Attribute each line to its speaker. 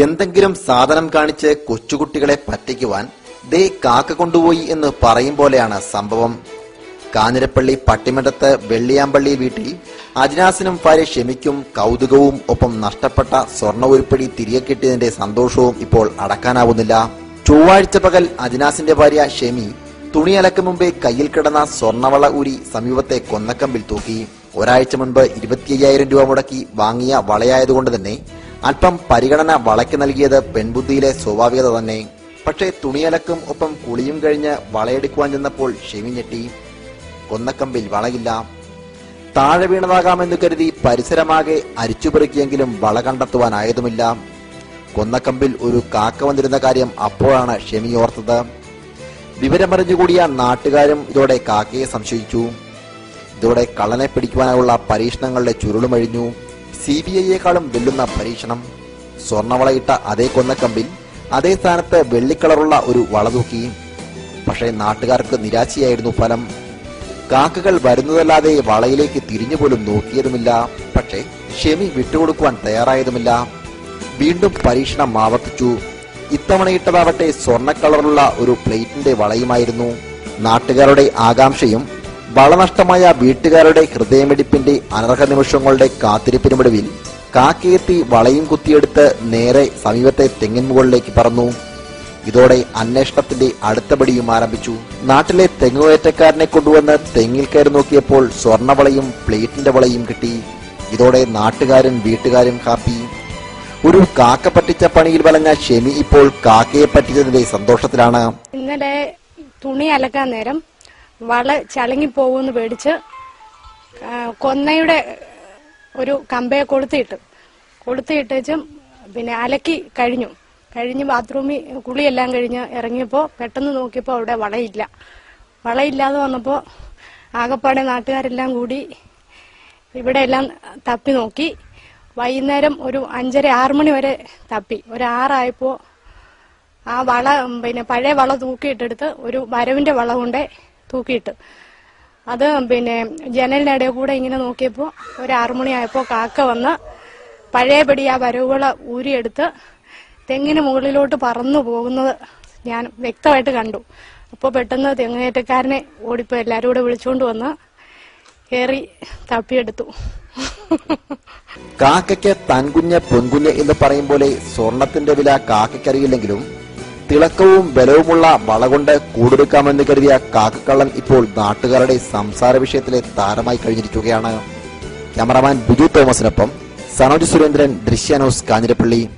Speaker 1: എന്തെങ്കിലും സാധനം കാണിച്ച് കൊച്ചുകുട്ടികളെ പറ്റിക്കുവാൻ ദേ കാക്ക കൊണ്ടുപോയി എന്ന് പറയും പോലെയാണ് സംഭവം. കാഞ്ഞിരപ്പള്ളി പട്ടിമറ്റത്ത് വെള്ളിയാമ്പള്ളി വീട്ടിൽ അജിനാസിനും ഭാര്യ ക്ഷമിക്കും കൗതുകവും ഒപ്പം നഷ്ടപ്പെട്ട സ്വർണ ഉരുപ്പടി തിരികെ കിട്ടിയതിന്റെ സന്തോഷവും ഇപ്പോൾ അടക്കാനാവുന്നില്ല. ചൊവ്വാഴ്ച പകൽ അജ്നാസിന്റെ ഭാര്യ ഷെമി തുണി അലക്കും മുമ്പേ കയ്യിൽ കിടന്ന സ്വർണവള ഊരി സമീപത്തെ കൊന്നക്കമ്പിൽ തൂക്കി. ഒരാഴ്ച മുൻപ് ഇരുപത്തിയ്യായിരം രൂപ മുടക്കി വാങ്ങിയ വളയായതുകൊണ്ട് തന്നെ അല്പം പരിഗണന വളയ്ക്ക് നൽകിയത് പെൺബുദ്ധിയിലെ സ്വാഭാവികത തന്നെ. പക്ഷേ തുണിയലക്കും ഒപ്പം കുളിയും കഴിഞ്ഞ് വളയെടുക്കുവാൻ ചെന്നപ്പോൾ ഷെവിഞ്ഞെട്ടി ഞെട്ടി. കൊന്നക്കമ്പിൽ വളയില്ല. താഴെ വീണതാകാമെന്ന് കരുതി പരിസരമാകെ അരിച്ചുപെറുക്കിയെങ്കിലും വള കണ്ടെത്തുവാനായതുമില്ല. കൊന്നക്കമ്പിൽ ഒരു കാക്ക വന്നിരുന്ന കാര്യം അപ്പോഴാണ് ഷെമി ഓർത്തത്. വിവരമറിഞ്ഞുകൂടിയ നാട്ടുകാരും ഇതോടെ കാക്കയെ സംശയിച്ചു. ഇതോടെ കള്ളനെ പിടിക്കുവാനുള്ള പരീക്ഷണങ്ങളുടെ ചുരുളുമഴിഞ്ഞു. സി ബി ഐയെക്കാളും വെല്ലുന്ന പരീക്ഷണം. സ്വർണവളയിട്ട അതേ കൊന്നക്കമ്പിൽ അതേ സ്ഥാനത്ത് വെള്ളിക്കളറുള്ള ഒരു വള തൂക്കിയും. പക്ഷേ നാട്ടുകാർക്ക് നിരാശയായിരുന്നു ഫലം. കാക്കകൾ വരുന്നതല്ലാതെ വളയിലേക്ക് തിരിഞ്ഞുപോലും നോക്കിയതുമില്ല. പക്ഷേ ഷെമി വിട്ടുകൊടുക്കുവാൻ തയ്യാറായതുമില്ല. വീണ്ടും പരീക്ഷണം ആവർത്തിച്ചു. ഇത്തവണയിട്ടതാവട്ടെ സ്വർണക്കളറുള്ള ഒരു പ്ലേറ്റിന്റെ വളയുമായിരുന്നു. നാട്ടുകാരുടെ ആകാംക്ഷയും വളനഷ്ടമായ വീട്ടുകാരുടെ ഹൃദയമിടിപ്പിന്റെ അനർഹ നിമിഷങ്ങളുടെ കാത്തിരിപ്പിനുമൊടുവിൽ കാക്കയെത്തി വളയും കുത്തിയെടുത്ത് നേരെ സമീപത്തെ തെങ്ങിൻമുകളിലേക്ക് പറന്നു. ഇതോടെ അന്വേഷണത്തിന്റെ അടുത്തപടിയും ആരംഭിച്ചു. നാട്ടിലെ തെങ്ങുകയറ്റക്കാരനെ കൊണ്ടുവന്ന് തെങ്ങിൽ കയറി നോക്കിയപ്പോൾ സ്വർണവളയും പ്ലേറ്റിന്റെ വളയും കിട്ടി. ഇതോടെ നാട്ടുകാരും വീട്ടുകാരും ഹാപ്പി. ഒരു കാക്ക പറ്റിച്ച പണിയിൽ വലഞ്ഞ ഷെമി ഇപ്പോൾ കാക്കയെ പറ്റിച്ചതിന്റെ സന്തോഷത്തിലാണ്.
Speaker 2: ഇന്നലെ തുണി അലക്കാൻ നേരം വള ചളങ്ങി പോകുമെന്ന് പേടിച്ച് കൊന്നയുടെ ഒരു കമ്പയെ കൊളുത്തിയിട്ട്. കൊളുത്തിയിട്ടേച്ചും പിന്നെ അലക്കി കഴിഞ്ഞു. കഴിഞ്ഞ് ബാത്റൂമിൽ കുളിയെല്ലാം കഴിഞ്ഞ് ഇറങ്ങിയപ്പോൾ പെട്ടെന്ന് നോക്കിയപ്പോൾ അവിടെ വളയില്ല. വളയില്ലാതെ വന്നപ്പോൾ ആകപ്പാടെ നാട്ടുകാരെല്ലാം കൂടി ഇവിടെ എല്ലാം തപ്പി നോക്കി. വൈകുന്നേരം ഒരു അഞ്ചര ആറ് മണി വരെ തപ്പി. ഒരു ആറായപ്പോൾ ആ വള പിന്നെ പഴയ വള തൂക്കിയിട്ടെടുത്ത് ഒരു വരവിന്റെ വള കൊണ്ടേ തൂക്കിയിട്ട്. അത് പിന്നെ ജനലിനിടയിൽ കൂടെ ഇങ്ങനെ നോക്കിയപ്പോൾ ഒരു ആറുമണിയായപ്പോൾ കാക്ക വന്ന് പഴയപടി ആ വരവുകള ഊരിയെടുത്ത് തെങ്ങിന് മുകളിലോട്ട് പറന്നു പോകുന്നത് ഞാൻ വ്യക്തമായിട്ട് കണ്ടു. അപ്പോൾ പെട്ടെന്ന് തെങ്ങേറ്റക്കാരനെ ഓടിപ്പോ എല്ലാവരും കൂടെ വിളിച്ചുകൊണ്ട് വന്ന് കയറി തപ്പിയെടുത്തു.
Speaker 1: കാക്കയ്ക്ക് തൻകുഞ്ഞ് പൊൻകുഞ്ഞ് എന്ന് പറയും പോലെ സ്വർണത്തിന്റെ വില കാക്കയ്ക്കറിയില്ലെങ്കിലും തിളക്കവും ബലവുമുള്ള വള കൊണ്ട് കരുതിയ കാക്കക്കള്ളൻ ഇപ്പോൾ നാട്ടുകാരുടെ സംസാര വിഷയത്തിലെ താരമായി കഴിഞ്ഞിരിക്കുകയാണ്. ക്യാമറമാൻ ബിജു തോമസിനൊപ്പം സനോജ് സുരേന്ദ്രൻ ദൃശ്യാനോസ് കാഞ്ഞിരപ്പള്ളി.